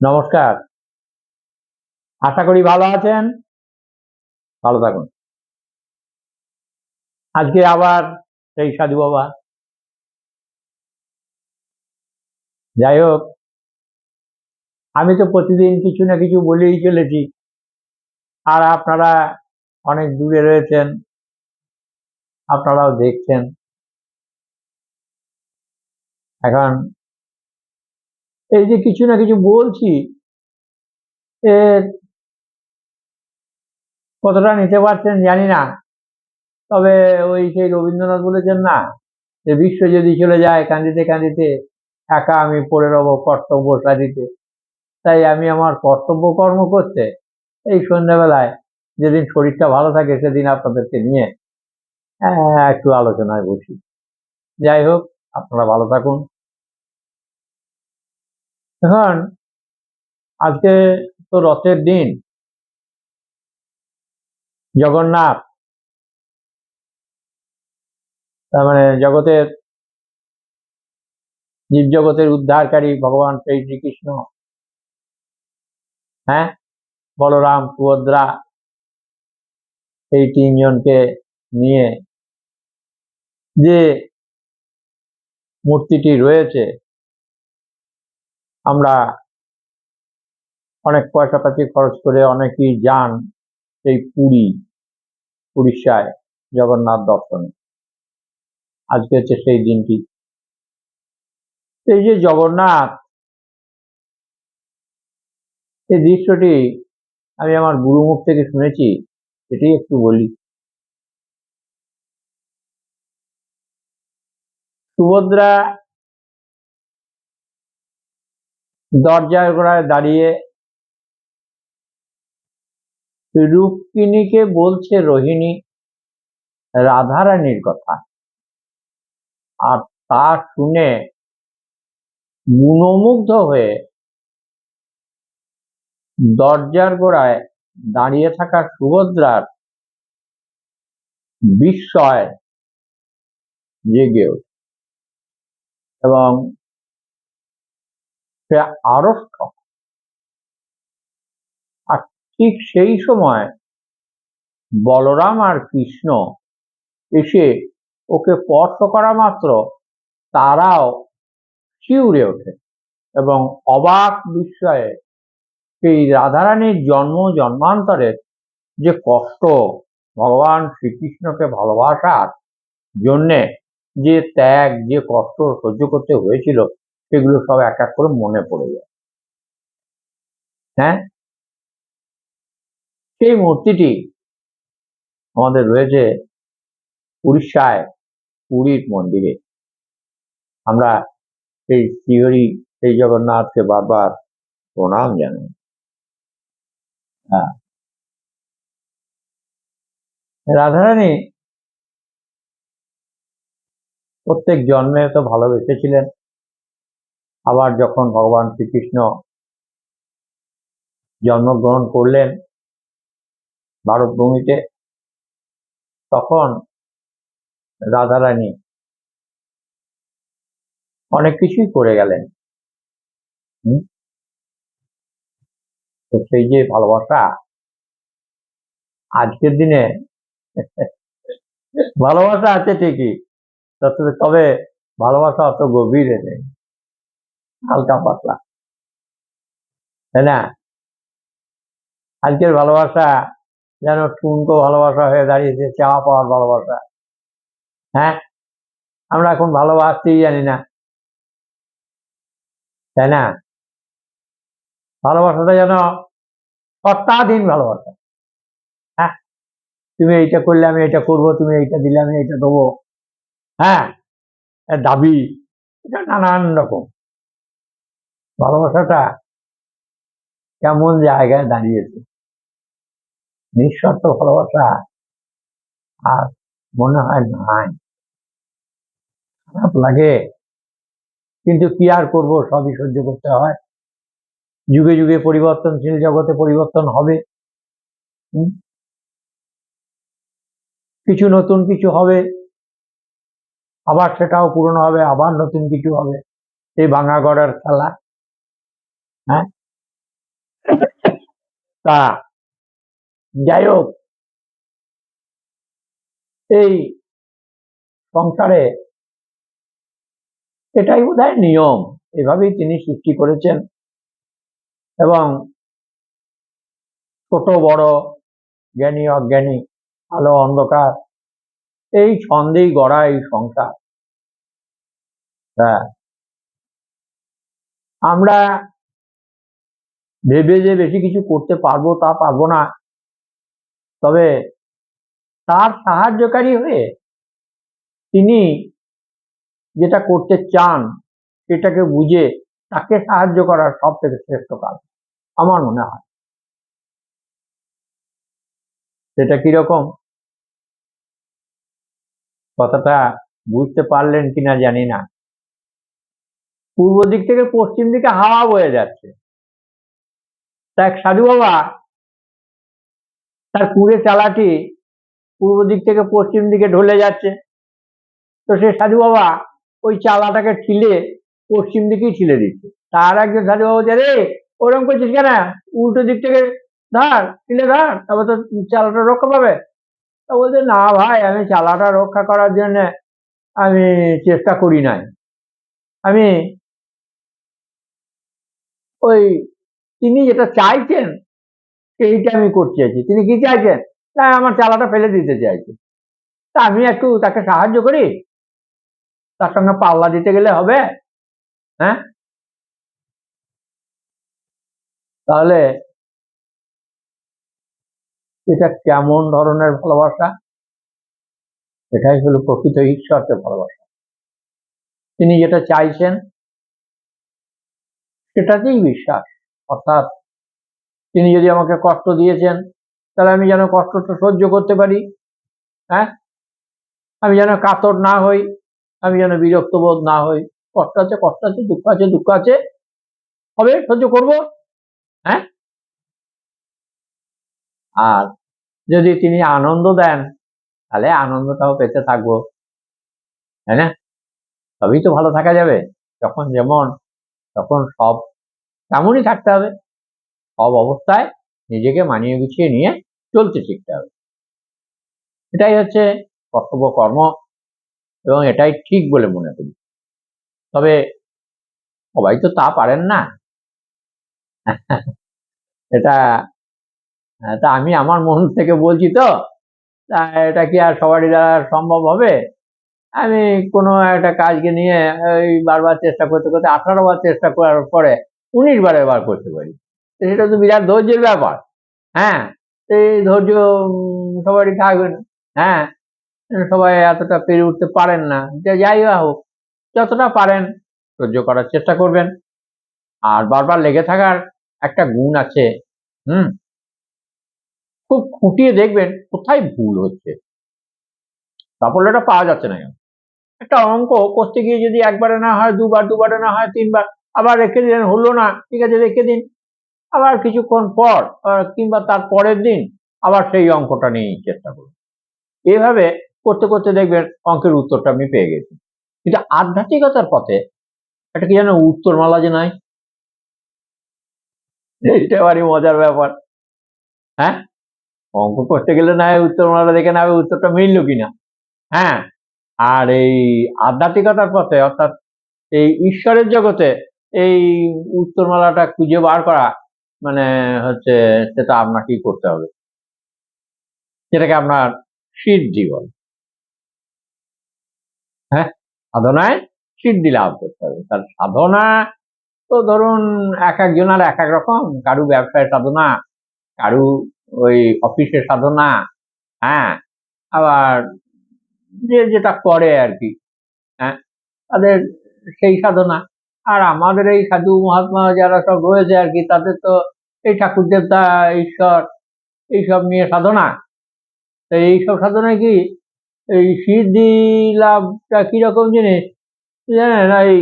নমস্কার। আশা করি ভালো আছেন। ভালো থাকুন। আজকে আবার সেই সাধু বাবা। যাই হোক, আমি তো প্রতিদিন কিছু না কিছু বলেই চলেছি। আর আপনারা অনেক দূরে রয়েছেন। আপনারাও দেখছেন। এখন এই যে কিছু না কিছু বলছি, এর কতটা নিতে পারছেন জানি না। তবে ওই সেই রবীন্দ্রনাথ বলেছেন না, যে বিশ্ব যদি চলে যায় কান্দিতে কান্দিতে, একা আমি পড়ে রব কর্তব্য সাজিতে তাই আমি আমার কর্তব্য কর্ম করতে, এই সন্ধ্যাবেলায় যেদিন শরীরটা ভালো থাকে সেদিন আপনাদেরকে নিয়ে একটু আলোচনায় বসি। যাই হোক, আপনারা ভালো থাকুন। এখন আজকে তো রথের দিন। জগন্নাথ। তার মানে জগতের, জীবজগতের উদ্ধারকারী ভগবান সেই শ্রীকৃষ্ণ। হ্যাঁ? বলরাম, সুভদ্রা এই তিনজনকে নিয়ে যে মূর্তিটি রয়েছে আমরা অনেক পয়সা পাতি খরচ করে অনেকেই যান সেই পুরী, উড়িষ্যায় জগন্নাথ দর্শনে। আজকে হচ্ছে সেই দিনটি। এই যে জগন্নাথ, এই দৃশ্যটি আমি আমার গুরুমুখ থেকে শুনেছি এটি একটু বলি। সুভদ্রা দরজায় গোড়ায় দাঁড়িয়ে রুক্মিণীকে বলছে, রোহিণী, রাধারানীর কথা। আর তা শুনে গুণমুগ্ধ হয়ে দরজার গোড়ায় দাঁড়িয়ে থাকা সুভদ্রার বিস্ময় জেগে এবং সে আড়ষ্ট আর ঠিক সেই সময় বলরাম আর কৃষ্ণ এসে ওকে স্পর্শ করা মাত্র তারাও শিউরে ওঠে এবং অবাক বিস্ময়ে সেই রাধারানীর জন্ম জন্মান্তরের যে কষ্ট ভগবান শ্রীকৃষ্ণকে ভালোবাসার জন্যে যে ত্যাগ, যে কষ্ট সহ্য করতে হয়েছিল সেগুলো সব এক এক করে মনে পড়ে যায়। হ্যাঁ? সেই মূর্তিটি আমাদের রয়েছে উড়িষ্যায় পুরীর মন্দিরে। আমরা সেই শ্রীহরি, সেই জগন্নাথকে বারবার প্রণাম জানাই। হ্যাঁ। রাধারানী প্রত্যেক জন্মে তো ভালোবেসেছিলেন। আবার যখন ভগবান শ্রীকৃষ্ণ জন্মগ্রহণ করলেন ভারতভূমিতে, তখন রাধারানী অনেক কিছুই করে গেলেন? তো সেই যে ভালোবাসা, আজকের দিনে ভালোবাসা আছে ঠিকই, তবে ভালোবাসা অত গভীরে নেই হালকা পাতলা। তাই না? আজকের ভালোবাসা যেন ঠুনকো ভালোবাসা হয়ে দাঁড়িয়েছে, চাওয়া পাওয়ার ভালোবাসা। হ্যাঁ? আমরা এখন ভালোবাসতেই জানি না। তাই না? ভালোবাসাটা যেন সত্তাধীন ভালোবাসা। হ্যাঁ? তুমি এইটা করলে আমি এটা করব, তুমি এইটা দিলে আমি এইটা দেবো। হ্যাঁ? দাবি, এটা নানান রকম। ভালোবাসাটা কেমন জায়গায় দাঁড়িয়েছে? নিঃস্বার্থ ভালোবাসা আর মনে হয় নাই। খারাপ লাগে, কিন্তু কি আর করব? সবই সহ্য করতে হয়। যুগে যুগে পরিবর্তনশীল জগতে পরিবর্তন হবে? কিছু নতুন কিছু হবে, আবার সেটাও পুরনো হবে, আবার নতুন কিছু হবে। এই ভাঙা গড়ার খেলা। হ্যাঁ? তা যাই হোক এই সংসারে এটাই বোধহয় নিয়ম। এভাবেই তিনি সৃষ্টি করেছেন। এবং ছোট, বড়, জ্ঞানী, অজ্ঞানী, আলো, অন্ধকার, এই ছন্দেই গড়া এই সংসার। হ্যাঁ। আমরা ভেবে যে বেশি কিছু করতে পারব তা পারব না। তবে তার সাহায্যকারী হয়ে তিনি যেটা করতে চান, সেটাকে বুঝে তাকে সাহায্য করার সব থেকে শ্রেষ্ঠ কাজ, আমার মনে হয়। সেটা কীরকম কথাটা বুঝতে পারলেন কিনা জানি না। পূর্ব দিক থেকে পশ্চিম দিকে হাওয়া বয়ে যাচ্ছে। তা এক সাধু বাবা, তার কুড়ে চালাটি পূর্ব দিক থেকে পশ্চিম দিকে ঢলে যাচ্ছে। তো সে সাধু বাবা ওই চালাটাকে ঠিলে পশ্চিম দিকেই ঠিলে দিচ্ছে। তার একজন সাধু বাবা বলছে রে ওরকম করছিস কেন? উল্টো দিক থেকে ধর, ঠিলে ধর তবে তো চালাটা রক্ষা পাবে? তা বলছে, না ভাই, আমি চালাটা রক্ষা করার জন্য আমি চেষ্টা করি নাই। আমি ওই তিনি যেটা চাইছেন, সেইটা আমি করতে চাইছি। তিনি কি চাইছেন? না আমার চালাটা ফেলে দিতে চাইছে। তা আমি একটু তাকে সাহায্য করি। তার সঙ্গে পাল্লা দিতে গেলে হবে। হ্যাঁ? তাহলে এটা কেমন ধরনের ভালোবাসা? এটাই হলো প্রকৃত ঈশ্বরকে ভালোবাসা। তিনি যেটা চাইছেন, সেটাতেই বিশ্বাস। অর্থাৎ তিনি যদি আমাকে কষ্ট দিয়েছেন, তাহলে আমি যেন কষ্টটা সহ্য করতে পারি হ্যাঁ? আমি যেন কাতর না হই, আমি যেন বিরক্ত বোধ না হই। কষ্ট আছে কষ্ট আছে, দুঃখ আছে দুঃখ আছে। হবে, সহ্য করব হ্যাঁ? আর যদি তিনি আনন্দ দেন, তাহলে আনন্দটাও পেতে থাকব, তাই না? তবেই তো ভালো থাকা যাবে। যখন যেমন, তখন সব তেমনই থাকতে হবে। সব অবস্থায় নিজেকে মানিয়ে গুছিয়ে নিয়ে চলতে শিখতে হবে। এটাই হচ্ছে কর্তব্য কর্ম এবং এটাই ঠিক বলে মনে করি। তবে সবাই তো তা পারেন না। এটা তা আমি আমার মন থেকে বলছি তো। এটা কি আর সবারই দ্বারা সম্ভব হবে? আমি কোনো একটা কাজকে নিয়ে ওই বারবার চেষ্টা করতে করতে আঠারো বার চেষ্টা করার পরে উনিশ বারে বার করতে পারি। সেটা তো বিরাট ধৈর্যের ব্যাপার। হ্যাঁ এই ধৈর্য সবারই থাকবে না। হ্যাঁ সবাই এতটা পেরে উঠতে পারেন না। যে, যাই হোক, যতটা পারেন সহ্য করার চেষ্টা করবেন। আর বারবার লেগে থাকার একটা গুণ আছে, হুম? খুব খুঁটিয়ে দেখবেন কোথায় ভুল হচ্ছে। সাফল্যটা পাওয়া যাচ্ছে না একটা অঙ্ক করতে গিয়ে যদি একবারে না হয়, দুবার, দুবারে না হয়, তিনবার আবার রেখে দিলেন, হলো না, ঠিক আছে, রেখে দিন। আবার কিছুক্ষণ পর কিংবা তার পরের দিন আবার সেই অঙ্কটা নিয়ে চেষ্টা করুন। এইভাবে করতে করতে দেখবেন অঙ্কের উত্তরটা আপনি পেয়ে গেছেন কিন্তু আধ্যাত্মিকতার পথে একটা কি যেন উত্তরমালা যে নাই? এইটা বাড়ি মজার ব্যাপার। হ্যাঁ? অঙ্ক করতে গেলে না হয় উত্তরমালা দেখে না উত্তরটা মিললো কিনা। হ্যাঁ? আর এই আধ্যাত্মিকতার পথে, অর্থাৎ এই ঈশ্বরের জগতে এই উত্তরমালাটা খুঁজে বার করা মানে হচ্ছে সেটা আপনাকেই করতে হবে। যেটাকে আপনার সিদ্ধি বলে। হ্যাঁ? সাধনায় সিদ্ধি লাভ করতে হবে। তার সাধনা তো ধরুন এক একজনের এক এক রকম। কারু ব্যবসায় সাধনা, কারু ওই অফিসে সাধনা হ্যাঁ? আবার যে যেটা করে আর কি হ্যাঁ? তাদের সেই সাধনা। আর আমাদের এই সাধু মহাত্মা যারা সব রয়েছে আর কি, তাদের তো এই ঠাকুর দেবতা, ঈশ্বর, এইসব নিয়ে সাধনা। তো এইসব সাধনায় কি এই সিদ্ধি লাভটা কীরকম জিনিস? জানেন, এই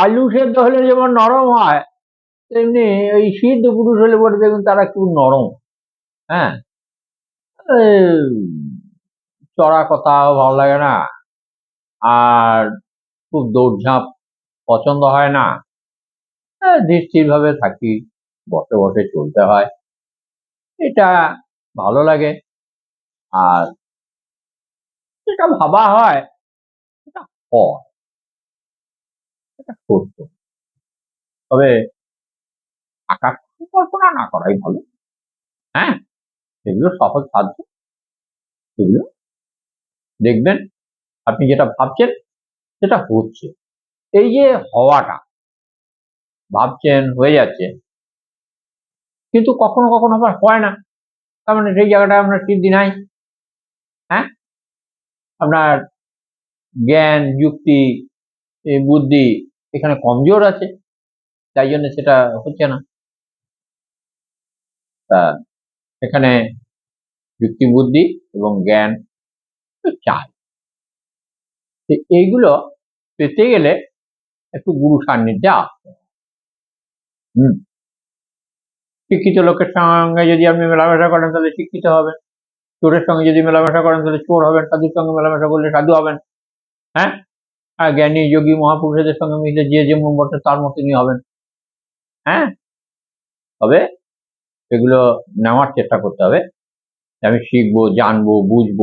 আলু সেদ্ধ হলে যেমন নরম হয়, তেমনি ওই সিদ্ধ পুরুষ হলে পরে দেখুন তারা একটু নরম। হ্যাঁ? চড়া কথা ভালো লাগে না। আর খুব দৌড়ঝাঁপ পছন্দ হয় না। ধীর ভাবে থাকি, বসে বসে চলতে হয়। এটা ভালো লাগে। আর যেটা ভাবা হয় সেটা হয়। এটা সত্য। তবে আকাশ কল্পনা না করাই ভালো। হ্যাঁ সেগুলো সহজ সাধ্য। সেগুলো দেখবেন। আপনি যেটা ভাবছেন সেটা হচ্ছে। এই যে হওয়াটা, ভাবছেন হয়ে যাচ্ছে। কিন্তু কখনো কখনো আবার হয় না। তার মানে সেই জায়গাটায় আপনার সিদ্ধি নাই। হ্যাঁ? আপনার জ্ঞান, যুক্তি বুদ্ধি এখানে কমজোর আছে। তাই জন্য সেটা হচ্ছে না। তা এখানে যুক্তি, বুদ্ধি এবং জ্ঞান চাই। তো এইগুলো পেতে গেলে একটু গুরু সান্নিধ্যে আসতে। হুম। শিক্ষিত লোকের সঙ্গে যদি আপনি মেলামেশা করেন, তাহলে শিক্ষিত হবেন। চোরের সঙ্গে যদি মেলামেশা করেন, তাহলে চোর হবেন। সাধুর সঙ্গে মেলামেশা করলে সাধু হবেন। হ্যাঁ? আর জ্ঞানী, যোগী, মহাপুরুষদের সঙ্গে মিলে যে যে বটে তার মতনই হবেন। হ্যাঁ? তবে এগুলো নেওয়ার চেষ্টা করতে হবে। আমি শিখব, জানব, বুঝব।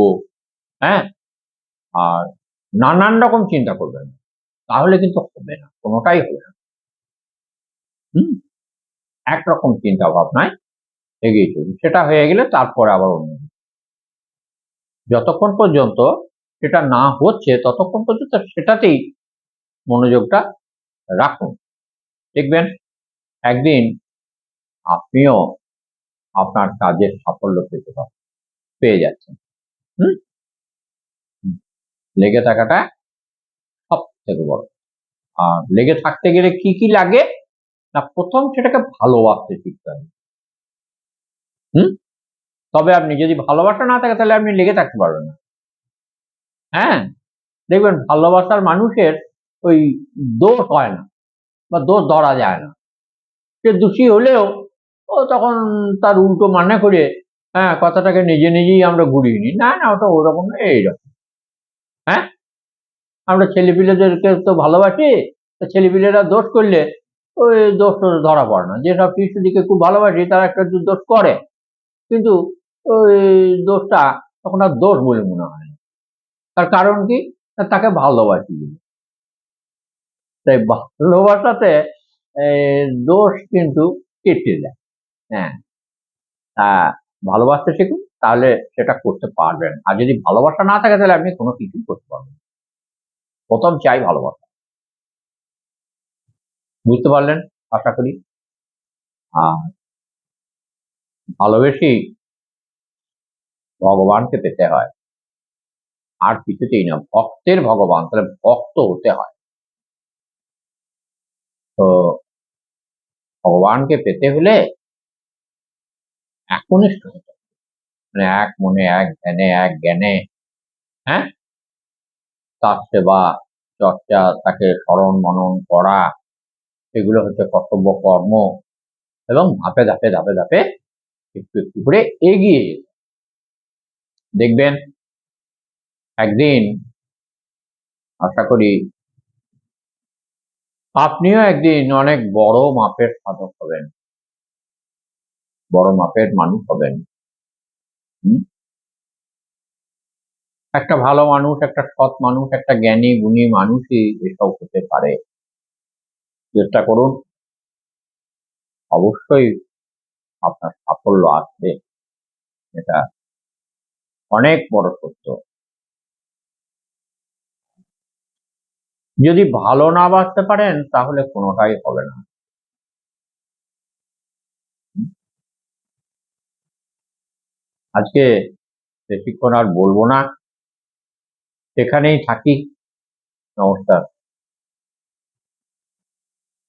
হ্যাঁ? আর নানান রকম চিন্তা করবেন তাহলে কিন্তু হবে না, কোনোটাই হবে না। হুম? একরকম চিন্তা ভাবনায় এগিয়ে চলুন। সেটা হয়ে গেলে তারপরে আবার অন্য যতক্ষণ পর্যন্ত সেটা না হচ্ছে, ততক্ষণ পর্যন্ত সেটাতেই মনোযোগটা রাখুন। দেখবেন একদিন আপনিও আপনার কাজের সাফল্য পেতে পারেন পেয়ে যাচ্ছেন। হুম হুম। লেগে থাকাটা সব থেকে বড়। আর লেগে থাকতে গেলে কি কি লাগে? না, প্রথম সেটাকে ভালোবাসতে শিখতে হবে। হুম? তবে আপনি যদি ভালোবাসা না থাকে, তাহলে আপনি লেগে থাকতে পারবেন না। হ্যাঁ? দেখবেন ভালোবাসার মানুষের ওই দোষ হয় না বা দোষ ধরা যায় না। সে দোষী হলেও ও তখন তার উল্টো মানে করে হ্যাঁ কথাটাকে নিজে নিজেই আমরা ঘুরিয়ে নিই। না না, ওটা ওরকম এইরকম। হ্যাঁ? আমরা ছেলেপিলেদেরকে তো ভালোবাসি ছেলেপিলেরা দোষ করলে ওই দোষ ধরা পড়ে না। যেসব শিশুদিকে খুব ভালোবাসি, তারা একটা দোষ করে, কিন্তু ওই দোষটা তখন আর দোষ বলে মনে হয় তার কারণ কি? তাকে ভালোবাসি। তাই ভালোবাসাতে দোষ কিন্তু কেটে যায়। হ্যাঁ তা ভালোবাসতে শিখুন। তাহলে সেটা করতে পারবেন। আর যদি ভালোবাসা না থাকে তাহলে আপনি কোনো কিছুই করতে পারবেন প্রথম চাই ভালোবাসা। বুঝতে পারলেন? আশা করি। আর ভালোবেসেই ভগবানকে পেতে হয়। আর কিছুতেই না, ভক্তের ভগবান, তাহলে ভক্ত হতে হয়। তো ভগবানকে পেতে হলে একনিষ্ঠ হতে। মানে এক, মনে এক ধ্যানে এক, জ্ঞানে। হ্যাঁ? তার সেবা চর্চা তাকে স্মরণ, মনন করা এগুলো হচ্ছে কর্তব্য, কর্ম এবং ধাপে ধাপে ধাপে ধাপে একটু একটু করে এগিয়ে দেখবেন একদিন, আশা করি আপনিও একদিন অনেক বড় মাপের সাধক হবেন। বড় মাপের মানুষ হবেন? একটা ভালো মানুষ, একটা সৎ মানুষ, একটা জ্ঞানী, গুণী মানুষই এসব হতে পারে। চেষ্টা করুন। অবশ্যই আপনার সাফল্য আসবে। এটা অনেক বড় সত্য। যদি ভালো না বাঁচতে পারেন, তাহলে কোনোটাই হবে না। আজকে বেশিক্ষণ আর বলব না। সেখানেই থাকি। নমস্কার।